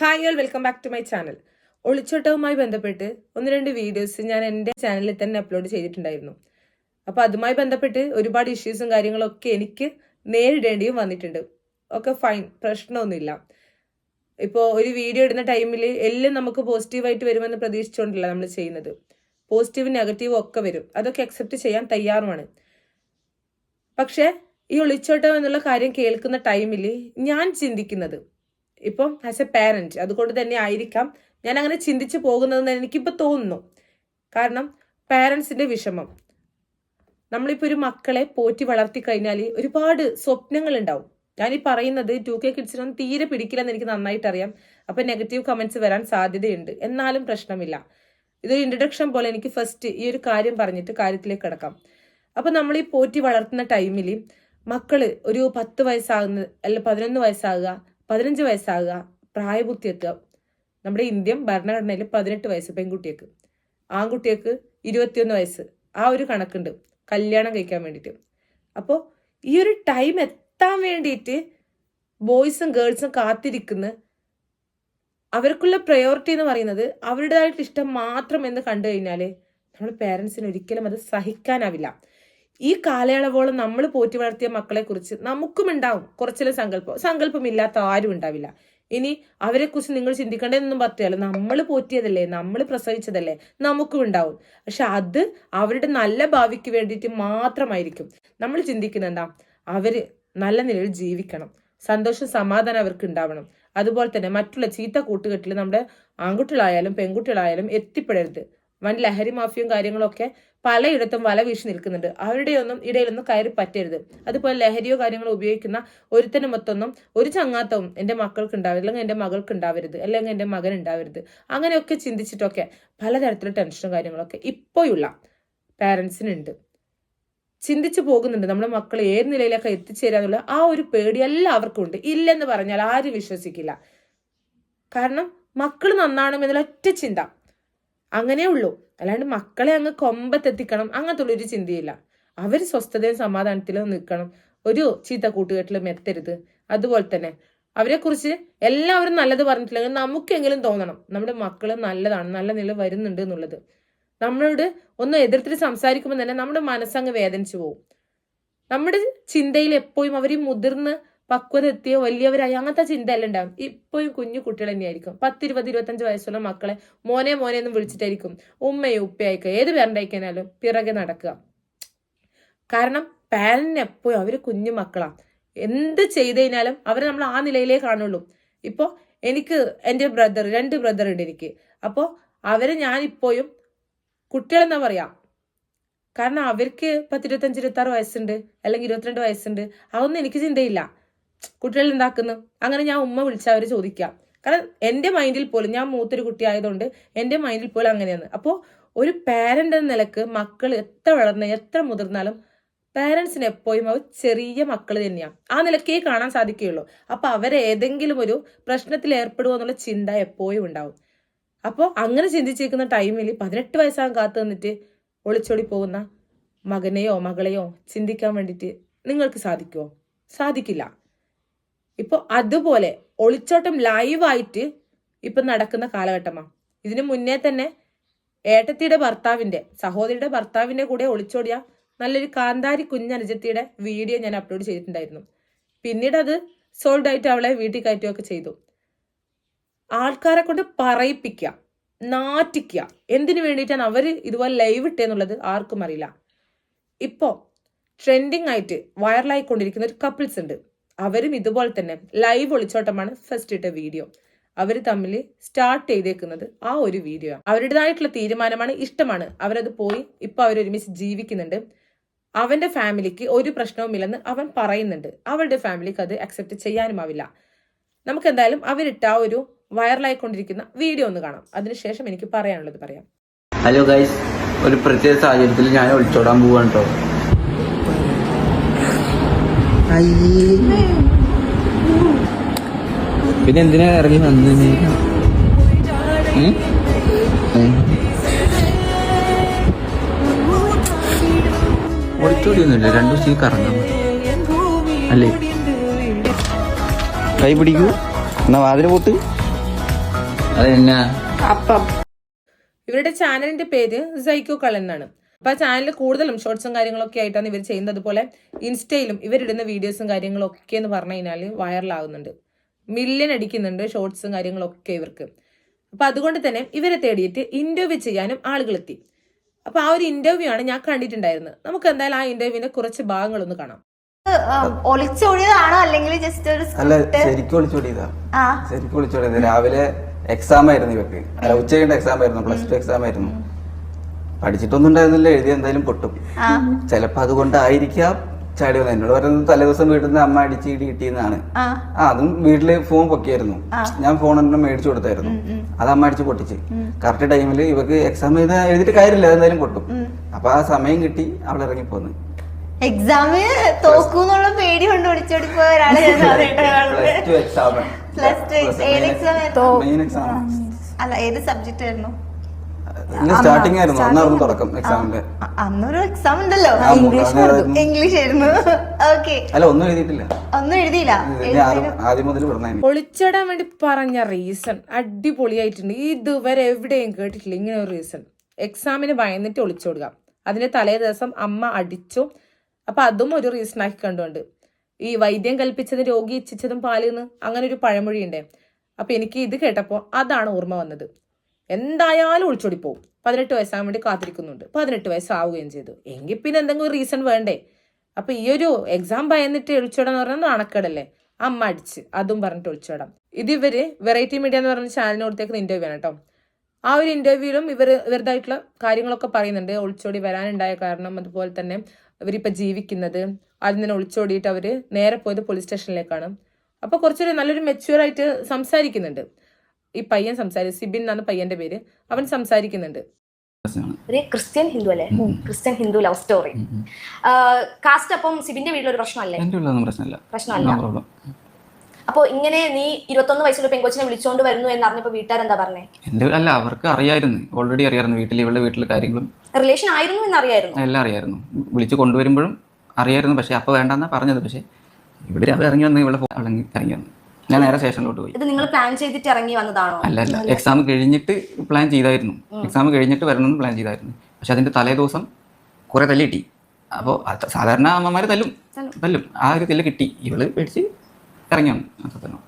Hi all welcome back to my channel ഒളിച്ചോട്ടവുമായി ബന്ധപ്പെട്ട് ഒന്ന് രണ്ട് വീഡിയോസ് ഞാൻ എന്റെ ചാനലിൽ തന്നെ അപ്ലോഡ് ചെയ്തിട്ടുണ്ടായിരുന്നു. അപ്പോൾ അതുമായി ബന്ധപ്പെട്ട് ഒരുപാട് ഇഷ്യൂസും കാര്യങ്ങളൊക്കെ എനിക്ക് നേരിടേണ്ടിയും വന്നിട്ടുണ്ട്. ഒക്കെ ഫൈൻ പ്രശ്നമൊന്നുമില്ല. ഇപ്പോൾ ഒരു വീഡിയോ ഇടുന്ന ടൈമിൽ എല്ലാം നമുക്ക് പോസിറ്റീവായിട്ട് വരുമെന്ന് പ്രതീക്ഷിച്ചുകൊണ്ടല്ല നമ്മൾ ചെയ്യുന്നത്. പോസിറ്റീവും നെഗറ്റീവും ഒക്കെ വരും. അതൊക്കെ അക്സെപ്റ്റ് ചെയ്യാൻ തയ്യാറുമാണ്. പക്ഷേ ഈ ഒളിച്ചോട്ടം എന്നുള്ള കാര്യം കേൾക്കുന്ന ടൈമിൽ ഞാൻ ചിന്തിക്കുന്നത് ഇപ്പം ആസ് എ പാരന്റ് അതുകൊണ്ട് തന്നെ ആയിരിക്കാം. ഞാൻ അങ്ങനെ ചിന്തിച്ചു പോകുന്നതെന്ന് എനിക്കിപ്പോൾ തോന്നുന്നു. കാരണം പാരൻസിന്റെ വിഷമം. നമ്മളിപ്പോൾ ഒരു മക്കളെ പോറ്റി വളർത്തി കഴിഞ്ഞാൽ ഒരുപാട് സ്വപ്നങ്ങൾ ഉണ്ടാവും ഞാൻ ഈ പറയുന്നത് ടു കെ കിഡ്സിനൊന്നും തീരെ പിടിക്കില്ലെന്ന് എനിക്ക് നന്നായിട്ട് അറിയാം അപ്പം നെഗറ്റീവ് കമന്റ്സ് വരാൻ സാധ്യതയുണ്ട്. എന്നാലും പ്രശ്നമില്ല. ഇതൊരു ഇൻട്രഡക്ഷൻ പോലെ എനിക്ക് ഫസ്റ്റ് ഈ ഒരു കാര്യം പറഞ്ഞിട്ട് കാര്യത്തിലേക്ക് കിടക്കാം. അപ്പം നമ്മൾ ഈ പോറ്റി വളർത്തുന്ന ടൈമിൽ മക്കൾ ഒരു പത്ത് വയസ്സാകുന്ന അല്ല പതിനൊന്ന് വയസ്സാകുക പതിനഞ്ച് വയസ്സാകുക പ്രായപൂർത്തി എത്തുക നമ്മുടെ ഇന്ത്യൻ ഭരണഘടനയിൽ പതിനെട്ട് വയസ്സ് പെൺകുട്ടിക്ക് ആൺകുട്ടികൾക്ക് ഇരുപത്തിയൊന്ന് വയസ്സ്. ആ ഒരു കണക്കുണ്ട്. കല്യാണം കഴിക്കാൻ വേണ്ടിയിട്ട്. അപ്പോൾ ഈ ഒരു ടൈം എത്താൻ വേണ്ടിയിട്ട് ബോയ്സും ഗേൾസും കാത്തിരിക്കുന്ന അവർക്കുള്ള പ്രയോറിറ്റി എന്ന് പറയുന്നത് അവരുടേതായിട്ട് ഇഷ്ടം മാത്രം എന്ന് കണ്ടു കഴിഞ്ഞാൽ നമ്മൾ പേരൻസിന് ഒരിക്കലും അത് സഹിക്കാനാവില്ല. ഈ കാലയളവോളം നമ്മൾ പോറ്റി വളർത്തിയ മക്കളെ കുറിച്ച് നമുക്കും ഉണ്ടാവും കുറച്ചിലും സങ്കല്പം. സങ്കല്പമില്ലാത്ത ആരും ഉണ്ടാവില്ല. ഇനി അവരെ കുറിച്ച് നിങ്ങൾ ചിന്തിക്കേണ്ടതെന്നും പറഞ്ഞാൽ നമ്മൾ പോറ്റിയതല്ലേ നമ്മൾ പ്രസവിച്ചതല്ലേ നമുക്കും ഉണ്ടാവും. പക്ഷെ അത് അവരുടെ നല്ല ഭാവിക്ക് വേണ്ടിയിട്ട് മാത്രമായിരിക്കും. നമ്മൾ ചിന്തിക്കുന്നത് അവർ നല്ല നിലയിൽ ജീവിക്കണം. സന്തോഷം സമാധാനം അവർക്ക് ഉണ്ടാവണം. അതുപോലെ തന്നെ മറ്റുള്ള ചീത്ത കൂട്ടുകെട്ടിൽ നമ്മുടെ ആൺകുട്ടികളായാലും പെൺകുട്ടികളായാലും എത്തിപ്പെടരുത്. വൻ ലഹരി മാഫിയും കാര്യങ്ങളൊക്കെ പലയിടത്തും വല വീശി നിൽക്കുന്നുണ്ട്. അവരുടെയൊന്നും ഇടയിലൊന്നും കയറി പറ്റരുത്. അതുപോലെ ലഹരിയോ കാര്യങ്ങളോ ഉപയോഗിക്കുന്ന ഒരുത്തനും മൊത്തൊന്നും ഒരു ചങ്ങാത്തവും എന്റെ മക്കൾക്ക് ഉണ്ടാവരുത് അല്ലെങ്കിൽ എന്റെ മകൾക്ക് ഉണ്ടാവരുത് അല്ലെങ്കിൽ എന്റെ മകൻ ഉണ്ടാവരുത് അങ്ങനെയൊക്കെ ചിന്തിച്ചിട്ടൊക്കെ പലതരത്തിലുള്ള ടെൻഷനും കാര്യങ്ങളൊക്കെ ഇപ്പോഴുള്ള പാരൻസിനുണ്ട്. ചിന്തിച്ചു പോകുന്നുണ്ട് നമ്മുടെ മക്കൾ ഏത് നിലയിലൊക്കെ എത്തിച്ചേരാന്നുള്ള ആ ഒരു പേടി എല്ലാവർക്കും ഉണ്ട്. ഇല്ലെന്ന് പറഞ്ഞാൽ ആരും വിശ്വസിക്കില്ല. കാരണം മക്കൾ നന്നാണെന്നുള്ള ഒറ്റ ചിന്ത. അങ്ങനെ ഉള്ളൂ. അല്ലാണ്ട് മക്കളെ അങ്ങ് കൊമ്പത്തെത്തിക്കണം. അങ്ങനത്തെ ഒരു ചിന്തയില്ല. അവർ സ്വസ്ഥതയും സമാധാനത്തിലും നിൽക്കണം. ഒരു ചീത്ത കൂട്ടുകെട്ടിലും എത്തരുത് അതുപോലെ തന്നെ അവരെ കുറിച്ച് എല്ലാവരും നല്ലത് പറഞ്ഞിട്ടില്ലെങ്കിൽ നമുക്കെങ്കിലും തോന്നണം. നമ്മുടെ മക്കൾ നല്ലതാണ് നല്ല നില വരുന്നുണ്ട് എന്നുള്ളത്. നമ്മളോട് ഒന്ന് എതിർത്തിട്ട് സംസാരിക്കുമ്പോൾ തന്നെ നമ്മുടെ മനസ്സങ്ങ് വേദനിച്ചു പോകും നമ്മുടെ ചിന്തയിൽ എപ്പോഴും അവർ മുതിർന്ന് പക്വത എത്തിയ വലിയവരായി അങ്ങനത്തെ ചിന്തയല്ല ഉണ്ടാവും. ഇപ്പോഴും കുഞ്ഞു കുട്ടികൾ തന്നെയായിരിക്കും. പത്തിരുപത് ഇരുപത്തഞ്ച് വയസ്സുള്ള മക്കളെ മോനെ മോനെ എന്ന് വിളിച്ചിട്ടായിരിക്കും ഉമ്മയും ഉപ്പയായിക്കോ. ഏത് പേരന്റായിക്കാനാലും പിറകെ നടക്കുക. കാരണം പാരന്റിന് എപ്പോഴും അവർ കുഞ്ഞു മക്കളാണ് എന്ത് ചെയ്ത് കഴിഞ്ഞാലും അവരെ നമ്മൾ ആ നിലയിലേ കാണുള്ളൂ. ഇപ്പോൾ എനിക്ക് എന്റെ ബ്രദർ രണ്ട് ബ്രദർ ഉണ്ട് എനിക്ക്. അപ്പോൾ അവരെ ഞാൻ ഇപ്പോഴും കുട്ടികളെന്നാ പറയാ? കാരണം അവർക്ക് പത്തിരുപത്തഞ്ച് ഇരുപത്താറ് വയസ്സുണ്ട് അല്ലെങ്കിൽ ഇരുപത്തിരണ്ട് വയസ്സുണ്ട്. അതൊന്നും എനിക്ക് ചിന്തയില്ല. കുട്ടികൾ ഉണ്ടാക്കുന്നു അങ്ങനെ ഞാൻ ഉമ്മ വിളിച്ചാൽ അവർ ചോദിക്കാം. കാരണം എന്റെ മൈൻഡിൽ പോലും ഞാൻ മൂത്തൊരു കുട്ടി ആയതുകൊണ്ട് എന്റെ മൈൻഡിൽ പോലും അങ്ങനെയാണ്. അപ്പോൾ ഒരു പാരന്റ് എന്ന നിലയ്ക്ക് മക്കൾ എത്ര വളർന്ന എത്ര മുതിർന്നാലും പാരൻസിന് എപ്പോഴും അവർ ചെറിയ മക്കൾ തന്നെയാണ് ആ നിലക്കേ കാണാൻ സാധിക്കുകയുള്ളൂ. അപ്പോൾ അവരെ ഏതെങ്കിലും ഒരു പ്രശ്നത്തിൽ ഏർപ്പെടുമോ എന്നുള്ള ചിന്ത എപ്പോഴും ഉണ്ടാവും. അപ്പോൾ അങ്ങനെ ചിന്തിച്ചിരിക്കുന്ന ടൈമിൽ പതിനെട്ട് വയസ്സാകും കാത്തു നിന്നിട്ട് ഒളിച്ചോടി പോകുന്ന മകനെയോ മകളെയോ ചിന്തിക്കാൻ വേണ്ടിയിട്ട് നിങ്ങൾക്ക് സാധിക്കുമോ സാധിക്കില്ല. ഇപ്പോൾ അതുപോലെ ഒളിച്ചോട്ടം ലൈവായിട്ട് ഇപ്പം നടക്കുന്ന കാലഘട്ടമാണ് ഇതിനു മുന്നേ തന്നെ ഏട്ടത്തിയുടെ ഭർത്താവിന്റെ സഹോദരിയുടെ ഭർത്താവിന്റെ കൂടെ ഒളിച്ചോടിയ നല്ലൊരു കാന്താരി കുഞ്ഞനുജത്തിയുടെ വീഡിയോ ഞാൻ അപ്ലോഡ് ചെയ്തിട്ടുണ്ടായിരുന്നു. പിന്നീട് അത് സോൾഡ് ആയിട്ട് അവളെ വീട്ടിൽ കയറ്റുകയൊക്കെ ചെയ്തു. ആൾക്കാരെ കൊണ്ട് പറയിപ്പിക്കുക നാറ്റിക്കുക എന്തിനു വേണ്ടിയിട്ടാണ് അവർ ഇതുപോലെ ലൈവ് ഇട്ടേന്നുള്ളത് ആർക്കും അറിയില്ല. ഇപ്പോ ട്രെൻഡിങ് ആയിട്ട് വൈറലായിക്കൊണ്ടിരിക്കുന്ന ഒരു കപ്പിൾസ് ഉണ്ട്. അവരും ഇതുപോലെ തന്നെ ലൈവ് ഒളിച്ചോട്ടമാണ് ഫസ്റ്റ് ഇട്ട വീഡിയോ അവർ തമ്മിൽ സ്റ്റാർട്ട് ചെയ്തേക്കുന്നത് ആ ഒരു വീഡിയോ അവരുടേതായിട്ടുള്ള തീരുമാനമാണ് ഇഷ്ടമാണ്. അവരത് പോയി ഇപ്പൊ അവരൊരുമിച്ച് ജീവിക്കുന്നുണ്ട്. അവന്റെ ഫാമിലിക്ക് ഒരു പ്രശ്നവുമില്ലെന്ന് അവൻ പറയുന്നുണ്ട്. അവളുടെ ഫാമിലിക്ക് അത് അക്സെപ്റ്റ് ചെയ്യാനുമാവില്ല നമുക്ക് എന്തായാലും അവരിട്ട ആ ഒരു വൈറലായിക്കൊണ്ടിരിക്കുന്ന വീഡിയോ ഒന്ന് കാണാം. അതിനുശേഷം എനിക്ക് പറയാനുള്ളത് പറയാം. ഹലോ ഗൈസ് ഒരു പ്രത്യേക സാഹചര്യത്തിൽ ഞാൻ ഒളിച്ചോടാൻ പോവാണ് കേട്ടോ പിന്നെ എന്തിനാ ഇറങ്ങി വന്നു ഒളിച്ചോടിയൊന്നുമില്ല രണ്ടു ദിവസം കറങ്ങാൻ അല്ലേ? കൈ പിടിക്കൂ. എന്നാ വാതിൽ പൊട്ട്. അതെന്നാ? എന്നാ അപ്പം. ഇവരുടെ ചാനലിന്റെ പേര് സൈക്കോ കൾ എന്നാണ് അപ്പൊ ആ ചാനലിൽ കൂടുതലും ഷോർട്സും കാര്യങ്ങളൊക്കെ ആയിട്ടാണ് ഇവർ ചെയ്യുന്നത്. അതുപോലെ ഇൻസ്റ്റയിലും ഇവരിടുന്ന വീഡിയോസും കാര്യങ്ങളൊക്കെ എന്ന് പറഞ്ഞു കഴിഞ്ഞാൽ വൈറലാകുന്നുണ്ട് മില്യൺ അടിക്കുന്നുണ്ട് ഷോർട്സും കാര്യങ്ങളൊക്കെ ഇവർക്ക്. അപ്പൊ അതുകൊണ്ട് തന്നെ ഇവരെ തേടിയിട്ട് ഇന്റർവ്യൂ ചെയ്യാനും ആളുകളെത്തി അപ്പൊ ആ ഒരു ഇന്റർവ്യൂ ആണ് ഞാൻ കണ്ടിട്ടുണ്ടായിരുന്നത്. നമുക്ക് എന്തായാലും ആ ഇന്റർവ്യൂവിന്റെ കുറച്ച് ഭാഗങ്ങളൊന്ന് കാണാം. ഒളിച്ചോടിയതാണോ അല്ലെങ്കിൽ ജസ്റ്റ് ഒരു അല്ല ശരിക്കും ശരിക്കും രാവിലെ എക്സാം ആയിരുന്നു ഇവർക്ക് ഉച്ചയുടെ എക്സാം ആയിരുന്നു. പ്ലസ് ടു എക്സാം ആയിരുന്നു. പഠിച്ചിട്ടൊന്നും ഉണ്ടായിരുന്നില്ല എഴുതി എന്തായാലും പൊട്ടും. ചിലപ്പോ അതുകൊണ്ടായിരിക്കാം ചാടി വന്നത്. എന്നോട് പറയുന്നത് തലേദിവസം വീട്ടിൽ നിന്ന് അമ്മ അടിച്ച് ഇടി കിട്ടിയെന്നാണ്. ആ. അതും വീട്ടിൽ ഫോൺ പൊക്കിയായിരുന്നു. ഞാൻ ഫോൺ എന്നെ മേടിച്ചു കൊടുത്തായിരുന്നു. അത് അമ്മ അടിച്ച് പൊട്ടിച്ച്. കറക്റ്റ് ടൈമിൽ ഇവക്ക് എക്സാം എഴുതാൻ എഴുതിട്ട് കാര്യമില്ല എന്തായാലും പൊട്ടും. അപ്പൊ ആ സമയം കിട്ടി അവൾ ഇറങ്ങിപ്പോന്ന് എക്സാമിന് തോക്കൂന്നുള്ള പേടി കൊണ്ട് ഒളിച്ചോടി പോയ ഒരാളെ ഞാൻ പ്ലസ് ടു എക്സാം അല്ല ഏത് സബ്ജക്ട് ആയിരുന്നു? സ്റ്റാർട്ടിംഗ് ആയിരുന്നു. അന്നായിരുന്നു തുടക്കം എക്സാമിന്റെ അന്നൊരു എക്സാം ഉണ്ടല്ലോ. ഇംഗ്ലീഷ് ആയിരുന്നു. ഇംഗ്ലീഷ് ആയിരുന്നു. ഓക്കെ അല്ല ഒന്നും എഴുതിയിട്ടില്ല. ഒന്നും എഴുതിയില്ല. ആദ്യം മുതൽ ഒളിച്ചിടാൻ വേണ്ടി പറഞ്ഞ റീസൺ അടിപൊളിയായിട്ടുണ്ട്. ഇതുവരെ എവിടെയും കേട്ടിട്ടില്ല ഇങ്ങനെ ഒരു റീസൺ എക്സാമിന് ഭയന്നിട്ട് ഒളിച്ചോടുക. അതിന് തലേ ദിവസം അമ്മ അടിച്ചു. അപ്പൊ അതും ഒരു റീസൺ ആക്കി കണ്ടുകൊണ്ട് ഈ വൈദ്യം കൽപ്പിച്ചത് രോഗി ഇച്ഛിച്ചതും പാലിന്ന് അങ്ങനെ ഒരു പഴമൊഴിയുണ്ടേ. അപ്പൊ എനിക്ക് ഇത് കേട്ടപ്പോൾ അതാണ് ഓർമ്മ വന്നത്. എന്തായാലും ഒളിച്ചോടി പോകും പതിനെട്ട് വയസ്സാകാൻ വേണ്ടി കാത്തിരിക്കുന്നുണ്ട്. പതിനെട്ട് വയസ്സാവുകയും ചെയ്തു. എങ്കിൽ പിന്നെ എന്തെങ്കിലും റീസൺ വേണ്ടേ? അപ്പൊ ഈ ഒരു എക്സാം ഭയന്നിട്ട് ഒളിച്ചോടാന്ന് പറഞ്ഞാൽ നാണക്കേടല്ലേ? അമ്മ അടിച്ച്. അതും പറഞ്ഞിട്ട് ഒളിച്ചോടാം. ഇത് ഇവർ വെറൈറ്റി മീഡിയ എന്ന് പറഞ്ഞ ചാനലിന് കൊടുത്തേക്കുന്ന ഇന്റർവ്യൂ ആണ് കേട്ടോ. ആ ഒരു ഇന്റർവ്യൂവിലും ഇവർ ഇവരുതായിട്ടുള്ള കാര്യങ്ങളൊക്കെ പറയുന്നുണ്ട്. ഒളിച്ചോടി വരാനുണ്ടായ കാരണം അതുപോലെ തന്നെ ഇവരിപ്പോൾ ജീവിക്കുന്നത്. അതിൽ നിന്ന് ഒളിച്ചോടിയിട്ട് അവർ നേരെ പോയത് പോലീസ് സ്റ്റേഷനിലേക്കാണ് അപ്പോൾ കുറച്ചൊരു നല്ലൊരു മെച്യൂർ ആയിട്ട് സംസാരിക്കുന്നുണ്ട്. ഈ പയ്യൻ സംസാരി സിബിൻ എന്നാണ് പയ്യന്റെ പേര്. അവൻ സംസാരിക്കുന്നുണ്ട്. ഒരു ക്രിസ്ത്യൻ ഹിന്ദു അല്ലേ? Christian Hindu love story. Caste അപ്പം സിബിന്റെ വീട്ടിലൊരു പ്രശ്നമല്ലേ? പ്രശ്നമില്ല. പ്രശ്നമല്ല. അപ്പോൾ അപ്പൊ ഇങ്ങനെ നീ ഇരുപത്തൊന്ന് വയസ്സുള്ള പെങ്കൊച്ചിനെ വിളിച്ചോണ്ട് വരുന്നു എന്ന് അറിഞ്ഞപ്പോ വീട്ടുകാരെന്താ പറഞ്ഞേ? എന്റെ അല്ല അവർക്ക് അറിയായിരുന്നു. ഓൾറെഡി അറിയായിരുന്നു വീട്ടിൽ ഇവളുടെ വീട്ടിലെ കാര്യങ്ങളും. റിലേഷൻ ആയിരുന്നു എന്ന് അറിയായിരുന്നു എല്ലാം അറിയായിരുന്നു. വിളിച്ചു കൊണ്ടുവരുമ്പോഴും അറിയായിരുന്നു. പക്ഷേ അപ്പോൾ വേണ്ടെന്നാ പറഞ്ഞത്. പക്ഷേ ഇവിടെ അത് ഇറങ്ങി വന്ന് ഇവിടെ ഇറങ്ങി വന്നു. ഞാൻ നേരെ സ്റ്റേഷനിലോട്ട് പോയി. ഇത് നിങ്ങൾ പ്ലാൻ ചെയ്തിട്ട് ഇറങ്ങി വന്നതാണോ? അല്ല അല്ല. എക്സാം കഴിഞ്ഞിട്ട് പ്ലാൻ ചെയ്തായിരുന്നു. എക്സാം കഴിഞ്ഞിട്ട് വരണമെന്ന് പ്ലാൻ ചെയ്തായിരുന്നു. പക്ഷെ അതിന്റെ തലേ ദിവസം കുറെ തല്ല് കിട്ടി. അപ്പോൾ സാധാരണ അമ്മമാർ തല്ലും. തല്ലും. ആ ഒരു തല്ല് കിട്ടി. ഇവൾ പേടിച്ച് ഇറങ്ങി വന്നു. അത്ര തന്നെ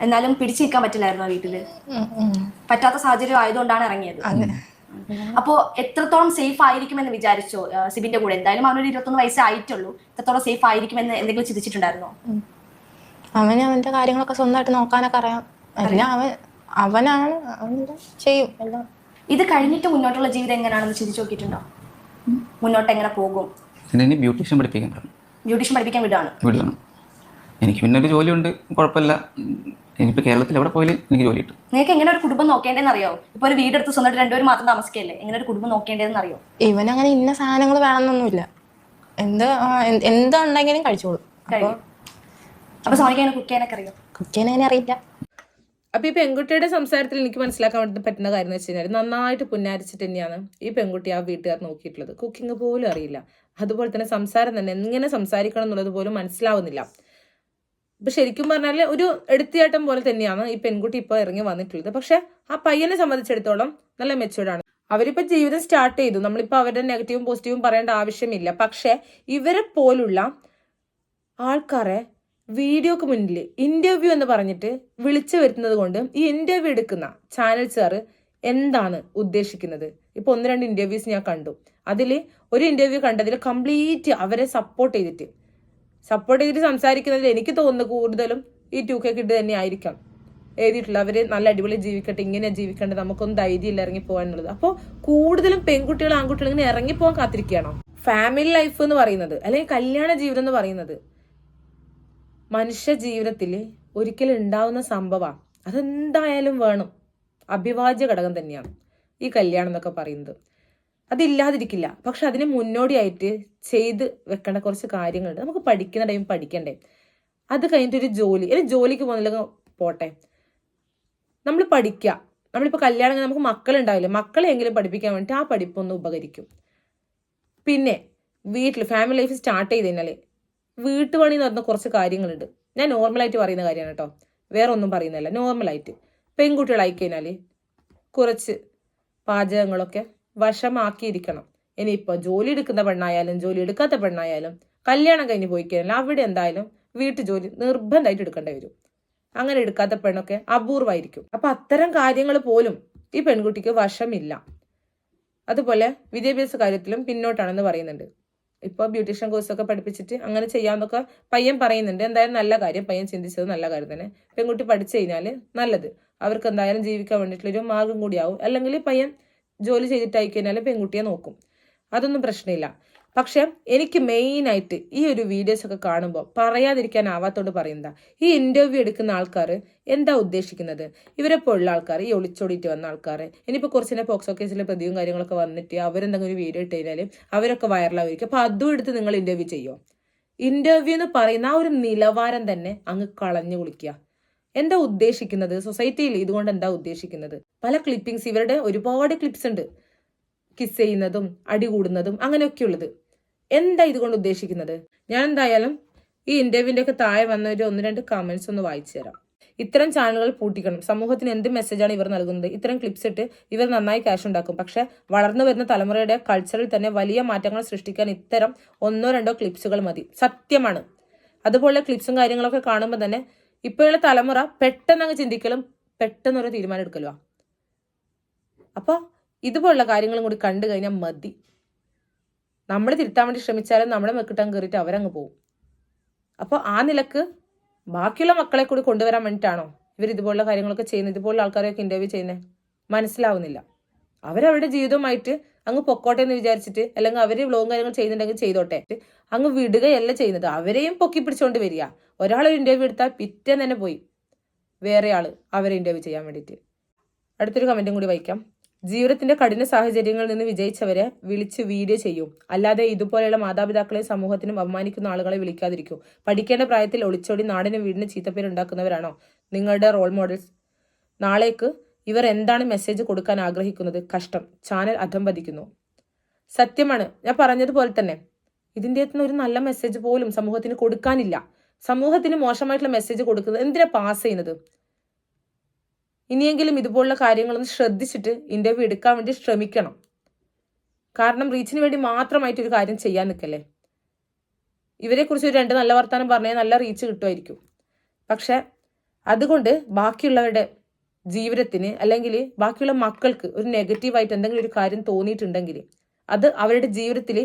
എന്നാലും പിടിച്ചു നിൽക്കാൻ പറ്റില്ലായിരുന്നു വീട്ടിൽ? പറ്റാത്ത സാഹചര്യം ആയതുകൊണ്ടാണ് ഇറങ്ങിയത്. അപ്പോ എത്രത്തോളം സേഫ് ആയിരിക്കുമെന്ന് വിചാരിച്ചോ ആ, സിബിന്റെ കൂടെ? എന്തായാലും അവനൊരു ഇരുപത്തൊന്ന് വയസ്സേ ആയിട്ടുള്ളൂ. എത്രത്തോളം സേഫ് ആയിരിക്കുമെന്ന് എന്തെങ്കിലും ചിന്തിച്ചിട്ടുണ്ടായിരുന്നോ? അവന് അവന്റെ കാര്യങ്ങളൊക്കെ സ്വന്തമായിട്ട് നോക്കാനൊക്കെ അറിയാം. എല്ലാം അവൻ അവനാണ് അവൻ ചെയ്യും എല്ലാം. ഇത് കഴിഞ്ഞിട്ട് മുന്നോട്ടുള്ള ജീവിതം എങ്ങനെയാണെന്ന് ചിന്തിച്ചു നോക്കിയിട്ടുണ്ടോ? മുന്നോട്ട് എങ്ങനെ പോകും ഇനി ബ്യൂട്ടീഷ്യൻ പഠിപ്പിക്കാൻ പറഞ്ഞു ബ്യൂട്ടീഷ്യൻ പഠിപ്പിക്കാൻ വിടാണ് വിടാണ് എനിക്ക് പിന്നെ ഒരു ജോലിയുണ്ട്. കുഴപ്പമില്ല. ഇനിയിപ്പോൾ കേരളത്തിൽ എവിടെ പോയാലും എനിക്ക് ജോലി കിട്ടും. നിങ്ങൾക്ക് എങ്ങനെ ഒരു കുടുംബം നോക്കേണ്ടതെന്ന് അറിയോ ഇപ്പൊ ഒരു വീടെടുത്ത് സ്വന്തമായിട്ട് രണ്ടുപേരും മാത്രം താമസിക്കല്ലേ? എങ്ങനെ ഒരു കുടുംബം നോക്കേണ്ടതെന്ന് അറിയോ ഇവനങ്ങനെ ഇന്ന സാധനങ്ങൾ വേണമെന്നൊന്നുമില്ല. എന്ത് എന്തുണ്ടെങ്കിലും കഴിച്ചോളൂ. അപ്പൊ കഴിയും. അപ്പൊ സോണിക്ക് അങ്ങനെ കുക്ക് ചെയ്യാനൊക്കെ അറിയോ? കുക്ക് ചെയ്യാൻ അങ്ങനെ അറിയില്ല. അപ്പൊ ഈ പെൺകുട്ടിയുടെ സംസാരത്തിൽ എനിക്ക് മനസ്സിലാക്കാൻ വേണ്ടി പറ്റുന്ന കാര്യം എന്ന് വെച്ച് കഴിഞ്ഞാൽ നന്നായിട്ട് പുന്നാരിച്ചിട്ട് തന്നെയാണ് ഈ പെൺകുട്ടി ആ വീട്ടുകാർ നോക്കിയിട്ടുള്ളത്. കുക്കിംഗ് പോലും അറിയില്ല. അതുപോലെ തന്നെ സംസാരം തന്നെ എങ്ങനെ സംസാരിക്കണം എന്നുള്ളത് പോലും മനസ്സിലാവുന്നില്ല. ഇപ്പൊ ശരിക്കും പറഞ്ഞാൽ ഒരു എടുത്തിയാട്ടം പോലെ തന്നെയാണ് ഈ പെൺകുട്ടി ഇപ്പൊ ഇറങ്ങി വന്നിട്ടുള്ളത്. പക്ഷെ ആ പയ്യനെ സംബന്ധിച്ചിടത്തോളം നല്ല മെച്ചൂർഡാണ് ആണ്. അവരിപ്പോ ജീവിതം സ്റ്റാർട്ട് ചെയ്തു. നമ്മളിപ്പോ അവരുടെ നെഗറ്റീവും പോസിറ്റീവും പറയേണ്ട ആവശ്യമില്ല. പക്ഷെ ഇവരെ പോലുള്ള ആൾക്കാരെ വീഡിയോക്ക് മുന്നിൽ ഇന്റർവ്യൂ എന്ന് പറഞ്ഞിട്ട് വിളിച്ചു വരുത്തുന്നത് കൊണ്ട് ഈ ഇന്റർവ്യൂ എടുക്കുന്ന ചാനൽ സാറ് എന്താണ് ഉദ്ദേശിക്കുന്നത്? ഇപ്പൊ ഒന്ന് രണ്ട് ഇന്റർവ്യൂസ് ഞാൻ കണ്ടു. അതിൽ ഒരു ഇന്റർവ്യൂ കണ്ടതിൽ കംപ്ലീറ്റ് അവരെ സപ്പോർട്ട് ചെയ്തിട്ട്. സപ്പോർട്ട് ചെയ്തിട്ട് സംസാരിക്കുന്നതിൽ എനിക്ക് തോന്നുന്നു കൂടുതലും ഈ ടു കെ കിഡ് തന്നെ ആയിരിക്കാം. എഴുതിയിട്ടുള്ള അവർ നല്ല അടിപൊളി ജീവിക്കട്ടെ ഇങ്ങനെ ജീവിക്കേണ്ടത് നമുക്കൊന്നും ധൈര്യമില്ല ഇറങ്ങി പോകാനുള്ളത് അപ്പോൾ കൂടുതലും പെൺകുട്ടികൾ ആൺകുട്ടികൾ ഇങ്ങനെ ഇറങ്ങി പോകാൻ കാത്തിരിക്കുകയാണോ? ഫാമിലി ലൈഫ് എന്ന് പറയുന്നത് അല്ലെങ്കിൽ കല്യാണ ജീവിതം എന്ന് പറയുന്നത് മനുഷ്യ ജീവിതത്തിൽ ഒരിക്കലും ഉണ്ടാവുന്ന സംഭവമാണ് അതെന്തായാലും വേണം. അഭിവാജ്യ ഘടകം തന്നെയാണ് ഈ കല്യാണം എന്നൊക്കെ പറയുന്നത്. അതില്ലാതിരിക്കില്ല. പക്ഷെ അതിന് മുന്നോടിയായിട്ട് ചെയ്ത് വെക്കേണ്ട കുറച്ച് കാര്യങ്ങളുണ്ട്. നമുക്ക് പഠിക്കുന്ന ടൈം പഠിക്കണ്ടേ? അത് കഴിഞ്ഞിട്ട് ഒരു ജോലി. അല്ലെങ്കിൽ ജോലിക്ക് പോകുന്നില്ല പോട്ടെ. നമ്മൾ പഠിക്കുക നമ്മളിപ്പോൾ കല്യാണം നമുക്ക് മക്കളുണ്ടാവില്ല? മക്കളെങ്കിലും പഠിപ്പിക്കാൻ വേണ്ടിയിട്ട് ആ പഠിപ്പൊന്ന് ഉപകരിക്കും. പിന്നെ വീട്ടിൽ ഫാമിലി ലൈഫ് സ്റ്റാർട്ട് ചെയ്ത് കഴിഞ്ഞാൽ വീട്ടുപണി എന്ന് പറഞ്ഞ കുറച്ച് കാര്യങ്ങളുണ്ട്. ഞാൻ നോർമലായിട്ട് പറയുന്ന കാര്യമാണ് കേട്ടോ. വേറെ ഒന്നും പറയുന്നില്ല നോർമലായിട്ട്. പെൺകുട്ടികളായി കഴിഞ്ഞാൽ കുറച്ച് പാചകങ്ങളൊക്കെ വശമാക്കിയിരിക്കണം. ഇനിയിപ്പോൾ ജോലി എടുക്കുന്ന പെണ്ണായാലും ജോലി എടുക്കാത്ത പെണ്ണായാലും കല്യാണം കഴിഞ്ഞ് പോയി കഴിഞ്ഞാൽ അവിടെ എന്തായാലും വീട്ടു ജോലി നിർബന്ധമായിട്ട് എടുക്കേണ്ടി വരും. അങ്ങനെ എടുക്കാത്ത പെണ്ണൊക്കെ അപൂർവമായിരിക്കും. അപ്പം അത്തരം കാര്യങ്ങൾ പോലും ഈ പെൺകുട്ടിക്ക് വശമില്ല. അതുപോലെ വിദ്യാഭ്യാസ കാര്യത്തിലും പിന്നോട്ടാണെന്ന് പറയുന്നുണ്ട്. ഇപ്പോൾ ബ്യൂട്ടീഷ്യൻ കോഴ്സൊക്കെ പഠിപ്പിച്ചിട്ട് അങ്ങനെ ചെയ്യാമെന്നൊക്കെ പയ്യൻ പറയുന്നുണ്ട്. എന്തായാലും നല്ല കാര്യം. പയ്യൻ ചിന്തിച്ചത് നല്ല കാര്യം തന്നെ. പെൺകുട്ടി പഠിച്ചു കഴിഞ്ഞാൽ നല്ലത്. അവർക്ക് എന്തായാലും ജീവിക്കാൻ വേണ്ടിയിട്ടുള്ളൊരു മാർഗം കൂടിയാവും. അല്ലെങ്കിൽ പയ്യൻ ജോലി ചെയ്തിട്ടായി കഴിഞ്ഞാൽ പെൺകുട്ടിയെ നോക്കും. അതൊന്നും പ്രശ്നമില്ല. പക്ഷെ എനിക്ക് മെയിനായിട്ട് ഈ ഒരു വീഡിയോസ് ഒക്കെ കാണുമ്പോൾ പറയാതിരിക്കാനാവാത്തോണ്ട് പറയുന്നതാ. ഈ ഇന്റർവ്യൂ എടുക്കുന്ന ആൾക്കാർ എന്താ ഉദ്ദേശിക്കുന്നത്? ഇവരെ പോലുള്ള ആൾക്കാർ ഈ ഒളിച്ചോടിയിട്ട് വന്ന ആൾക്കാർ ഇനിയിപ്പോൾ കുറച്ചിനെ പോക്സോ കേസിലെ പ്രതിയും കാര്യങ്ങളൊക്കെ വന്നിട്ട് അവരെന്തെങ്കിലും ഒരു വീഡിയോ ഇട്ട് കഴിഞ്ഞാൽ അവരൊക്കെ വൈറലായിരിക്കും അപ്പോൾ അതും എടുത്ത് നിങ്ങൾ ഇന്റർവ്യൂ ചെയ്യുമോ ഇന്റർവ്യൂ എന്ന് പറയുന്ന ആ ഒരു നിലവാരം തന്നെ അങ്ങ് കളഞ്ഞു കുളിക്കുക. എന്താ ഉദ്ദേശിക്കുന്നത്? സൊസൈറ്റിയിൽ ഇതുകൊണ്ട് എന്താ ഉദ്ദേശിക്കുന്നത്? പല ക്ലിപ്പിംഗ്സ് ഇവരുടെ ഒരുപാട് ക്ലിപ്സ് ഉണ്ട്. കിസ് ചെയ്യുന്നതും അടി കൂടുന്നതും അങ്ങനെയൊക്കെയുള്ളത് എന്താ ഇതുകൊണ്ട് ഉദ്ദേശിക്കുന്നത്? ഞാൻ എന്തായാലും ഈ ഇന്റർവ്യൂവിന്റെ ഒക്കെ താഴെ വന്ന ഒരു ഒന്ന് രണ്ട് കമൻസ് ഒന്ന് വായിച്ചു തരാം. ഇത്തരം ചാനലുകൾ പൂട്ടിക്കണം. സമൂഹത്തിന് എന്ത് മെസ്സേജാണ് ഇവർ നൽകുന്നത്? ഇത്തരം ക്ലിപ്സ് ഇട്ട് ഇവർ നന്നായി ക്യാഷ് ഉണ്ടാക്കും. പക്ഷേ വളർന്നു വരുന്ന തലമുറയുടെ കൾച്ചറിൽ തന്നെ വലിയ മാറ്റങ്ങൾ സൃഷ്ടിക്കാൻ ഇത്തരം ഒന്നോ രണ്ടോ ക്ലിപ്സുകൾ മതി. സത്യമാണ്. അതുപോലെ ക്ലിപ്സും കാര്യങ്ങളൊക്കെ കാണുമ്പോൾ തന്നെ ഇപ്പോഴുള്ള തലമുറ പെട്ടെന്ന് അങ്ങ് ചിന്തിക്കലും പെട്ടെന്ന് ഒരു തീരുമാനം എടുക്കലുമാണ് അപ്പോൾ ഇതുപോലുള്ള കാര്യങ്ങളും കൂടി കണ്ടു കഴിഞ്ഞാൽ മതി. നമ്മൾ തിരുത്താൻ വേണ്ടി ശ്രമിച്ചാലും നമ്മുടെ മെക്കിട്ടാൻ കയറിയിട്ട് അവരങ്ങ് പോകും അപ്പോൾ ആ നിലയ്ക്ക് ബാക്കിയുള്ള മക്കളെ കൂടി കൊണ്ടുവരാൻ വേണ്ടിയിട്ടാണോ ഇവർ ഇതുപോലുള്ള കാര്യങ്ങളൊക്കെ ചെയ്യുന്നത്? ഇതുപോലുള്ള ആൾക്കാരെയൊക്കെ ഇന്റർവ്യൂ ചെയ്യുന്നത് മനസ്സിലാവുന്നില്ല. അവരവരുടെ ജീവിതവുമായിട്ട് അങ്ങ് പൊക്കോട്ടെ എന്ന് വിചാരിച്ചിട്ട് അല്ലെങ്കിൽ അവർ വ്ലോഗും കാര്യങ്ങൾ ചെയ്യുന്നുണ്ടെങ്കിൽ ചെയ്തോട്ടെ. അങ്ങ് വിടുകയല്ല ചെയ്യുന്നത്. അവരെയും പൊക്കി പിടിച്ചുകൊണ്ട് വരിക. ഒരാളൊരു ഇന്റർവ്യൂ എടുത്താൽ പിറ്റേന്ന് തന്നെ പോയി. വേറെ ആൾ അവരെ ഇന്റർവ്യൂ ചെയ്യാൻ വേണ്ടിയിട്ട്. അടുത്തൊരു കമന്റും കൂടി വായിക്കാം. ജീവിതത്തിന്റെ കഠിന സാഹചര്യങ്ങളിൽ നിന്ന് വിജയിച്ചവരെ വിളിച്ച് വീഡിയോ ചെയ്യും. അല്ലാതെ ഇതുപോലെയുള്ള മാതാപിതാക്കളെ സമൂഹത്തിനും അപമാനിക്കുന്ന ആളുകളെ വിളിക്കാതിരിക്കും. പഠിക്കേണ്ട പ്രായത്തിൽ ഒളിച്ചോടി നാടിനും വീടിന് ചീത്തപ്പേരുണ്ടാക്കുന്നവരാണോ? നിങ്ങളുടെ റോൾ മോഡൽസ് നാളേക്ക് ഇവർ എന്താണ് മെസ്സേജ് കൊടുക്കാൻ ആഗ്രഹിക്കുന്നത്? കഷ്ടം. ചാനൽ അധംപതിക്കുന്നു സത്യമാണ്. ഞാൻ പറഞ്ഞതുപോലെ തന്നെ. ഇതിന്റെ അകത്തുനിന്ന് ഒരു നല്ല മെസ്സേജ് പോലും സമൂഹത്തിന് കൊടുക്കാനില്ല. സമൂഹത്തിന് മോശമായിട്ടുള്ള മെസ്സേജ് കൊടുക്കുന്നത് എന്തിനാ പാസ് ചെയ്യുന്നത്? ഇനിയെങ്കിലും ഇതുപോലുള്ള കാര്യങ്ങളൊന്ന് ശ്രദ്ധിച്ചിട്ട് ഇന്റർവ്യൂ എടുക്കാൻ വേണ്ടി ശ്രമിക്കണം. കാരണം റീച്ചിന് വേണ്ടി മാത്രമായിട്ട് ഒരു കാര്യം ചെയ്യാൻ നിൽക്കല്ലേ? ഇവരെക്കുറിച്ച് ഒരു രണ്ട് നല്ല വർത്തമാനം പറഞ്ഞാൽ നല്ല റീച്ച് കിട്ടുമായിരിക്കും. പക്ഷെ അതുകൊണ്ട് ബാക്കിയുള്ളവരുടെ ജീവിതത്തിന് അല്ലെങ്കിൽ ബാക്കിയുള്ള മക്കൾക്ക് ഒരു നെഗറ്റീവായിട്ട് എന്തെങ്കിലും ഒരു കാര്യം തോന്നിയിട്ടുണ്ടെങ്കിൽ അത് അവരുടെ ജീവിതത്തിൽ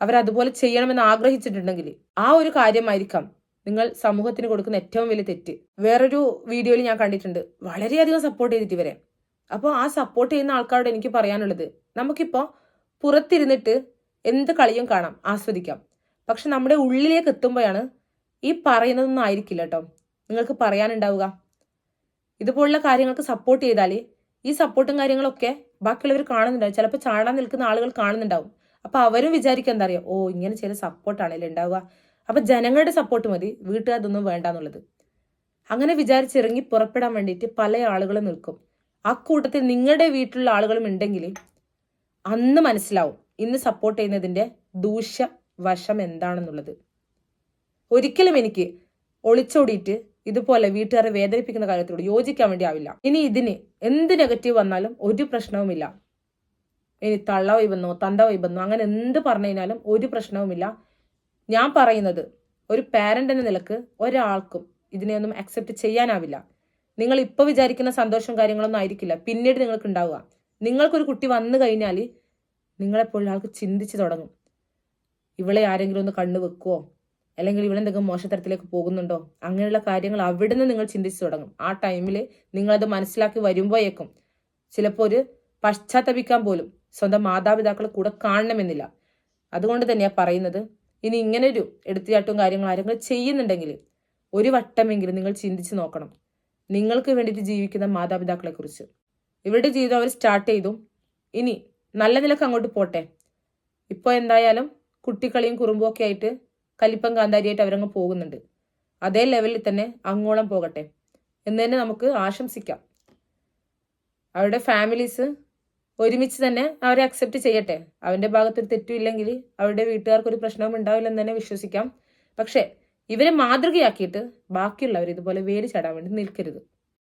അവരതുപോലെ ചെയ്യണമെന്ന് ആഗ്രഹിച്ചിട്ടുണ്ടെങ്കിൽ ആ ഒരു കാര്യമായിരിക്കാം നിങ്ങൾ സമൂഹത്തിന് കൊടുക്കുന്ന ഏറ്റവും വലിയ തെറ്റ്. വേറൊരു വീഡിയോയിൽ ഞാൻ കണ്ടിട്ടുണ്ട്. വളരെയധികം സപ്പോർട്ട് ചെയ്തിട്ട് ഇവരെ. അപ്പോൾ ആ സപ്പോർട്ട് ചെയ്യുന്ന ആൾക്കാരോട് എനിക്ക് പറയാനുള്ളത് നമുക്കിപ്പോൾ പുറത്തിരുന്നിട്ട് എന്ത് കളിയും കാണാം ആസ്വദിക്കാം. പക്ഷെ നമ്മുടെ ഉള്ളിലേക്ക് എത്തുമ്പോഴാണ് ഈ പറയുന്നതൊന്നും ആയിരിക്കില്ല കേട്ടോ നിങ്ങൾക്ക് പറയാനുണ്ടാവുക. ഇതുപോലുള്ള കാര്യങ്ങൾക്ക് സപ്പോർട്ട് ചെയ്താൽ ഈ സപ്പോർട്ടും കാര്യങ്ങളൊക്കെ ബാക്കിയുള്ളവർ കാണുന്നുണ്ടാവും. ചിലപ്പോൾ ചാടാൻ നിൽക്കുന്ന ആളുകൾ കാണുന്നുണ്ടാവും. അപ്പോൾ അവരും വിചാരിക്കുക എന്താ അറിയാം? ഓ ഇങ്ങനെ ചില സപ്പോർട്ടാണല്ലേ ഉണ്ടാവുക. അപ്പൊ ജനങ്ങളുടെ സപ്പോർട്ട് മതി. വീട്ടുകാരതൊന്നും വേണ്ട എന്നുള്ളത്. അങ്ങനെ വിചാരിച്ചിറങ്ങി പുറപ്പെടാൻ വേണ്ടിയിട്ട് പല ആളുകളും നിൽക്കും. ആ കൂട്ടത്തിൽ നിങ്ങളുടെ വീട്ടിലുള്ള ആളുകളും ഉണ്ടെങ്കിൽ അന്ന് മനസ്സിലാവും ഇന്ന് സപ്പോർട്ട് ചെയ്യുന്നതിന്റെ ദൂഷ്യ വശം എന്താണെന്നുള്ളത്. ഒരിക്കലും എനിക്ക് ഒളിച്ചോടിയിട്ട് ഇതുപോലെ വീട്ടുകാരെ വേദനിപ്പിക്കുന്ന കാര്യത്തോട് യോജിക്കാൻ വേണ്ടി ആവില്ല. ഇനി ഇതിന് എന്ത് നെഗറ്റീവ് വന്നാലും ഒരു പ്രശ്നവുമില്ല. ഇനി തള്ള വൈബെന്നോ തന്ത വൈബെന്നോ അങ്ങനെ എന്ത് പറഞ്ഞു കഴിഞ്ഞാലും ഒരു പ്രശ്നവുമില്ല. ഞാൻ പറയുന്നത് ഒരു പാരന്റ് എന്ന നിലയ്ക്ക് ഒരാൾക്കും ഇതിനെയൊന്നും അക്സെപ്റ്റ് ചെയ്യാനാവില്ല. നിങ്ങൾ ഇപ്പോൾ വിചാരിക്കുന്ന സന്തോഷം കാര്യങ്ങളൊന്നും ആയിരിക്കില്ല. പിന്നീട് നിങ്ങൾക്ക് ഉണ്ടാവുക. നിങ്ങൾക്കൊരു കുട്ടി വന്നു കഴിഞ്ഞാൽ നിങ്ങളെപ്പോഴും ആൾക്ക് ചിന്തിച്ചു തുടങ്ങും. ഇവളെ ആരെങ്കിലും ഒന്ന് കണ്ണു വെക്കുവോ? അല്ലെങ്കിൽ ഇവളെന്തെങ്കിലും മോശത്തരത്തിലേക്ക് പോകുന്നുണ്ടോ? അങ്ങനെയുള്ള കാര്യങ്ങൾ അവിടെ നിന്ന് നിങ്ങൾ ചിന്തിച്ചു തുടങ്ങും. ആ ടൈമിൽ നിങ്ങളത് മനസ്സിലാക്കി വരുമ്പോഴേക്കും ചിലപ്പോൾ ഒരു പശ്ചാത്തപിക്കാൻ പോലും സ്വന്തം മാതാപിതാക്കൾ കൂടെ കാണണമെന്നില്ല. അതുകൊണ്ട് തന്നെയാണ് പറയുന്നത് ഇനി ഇങ്ങനെ ഒരു എടുത്തുചാട്ടവും കാര്യങ്ങൾ ആരെങ്കിലും ചെയ്യുന്നുണ്ടെങ്കിൽ ഒരു വട്ടമെങ്കിലും നിങ്ങൾ ചിന്തിച്ച് നോക്കണം. നിങ്ങൾക്ക് വേണ്ടിയിട്ട് ജീവിക്കുന്ന മാതാപിതാക്കളെ കുറിച്ച് ഇവരുടെ ജീവിതം അവർ സ്റ്റാർട്ട് ചെയ്തു. ഇനി നല്ല നിലയ്ക്ക് അങ്ങോട്ട് പോട്ടെ. ഇപ്പോൾ എന്തായാലും കുട്ടിക്കളിയും കുറുമ്പും ഒക്കെ ആയിട്ട് കലിപ്പം കാന്താരിയായിട്ട് അവരങ്ങ് പോകുന്നുണ്ട്. അതേ ലെവലിൽ തന്നെ അങ്ങോളം പോകട്ടെ എന്ന് തന്നെ നമുക്ക് ആശംസിക്കാം. അവരുടെ ഫാമിലീസ് ഒരുമിച്ച് തന്നെ അവരെ അക്സെപ്റ്റ് ചെയ്യട്ടെ. അവന്റെ ഭാഗത്തൊരു തെറ്റുമില്ലെങ്കിൽ അവരുടെ വീട്ടുകാർക്ക് ഒരു പ്രശ്നവും ഉണ്ടാവില്ലെന്ന് തന്നെ വിശ്വസിക്കാം. പക്ഷേ ഇവരെ മാതൃകയാക്കിയിട്ട് ബാക്കിയുള്ളവർ ഇതുപോലെ വേര് ചാടാൻ വേണ്ടി നിൽക്കരുത്.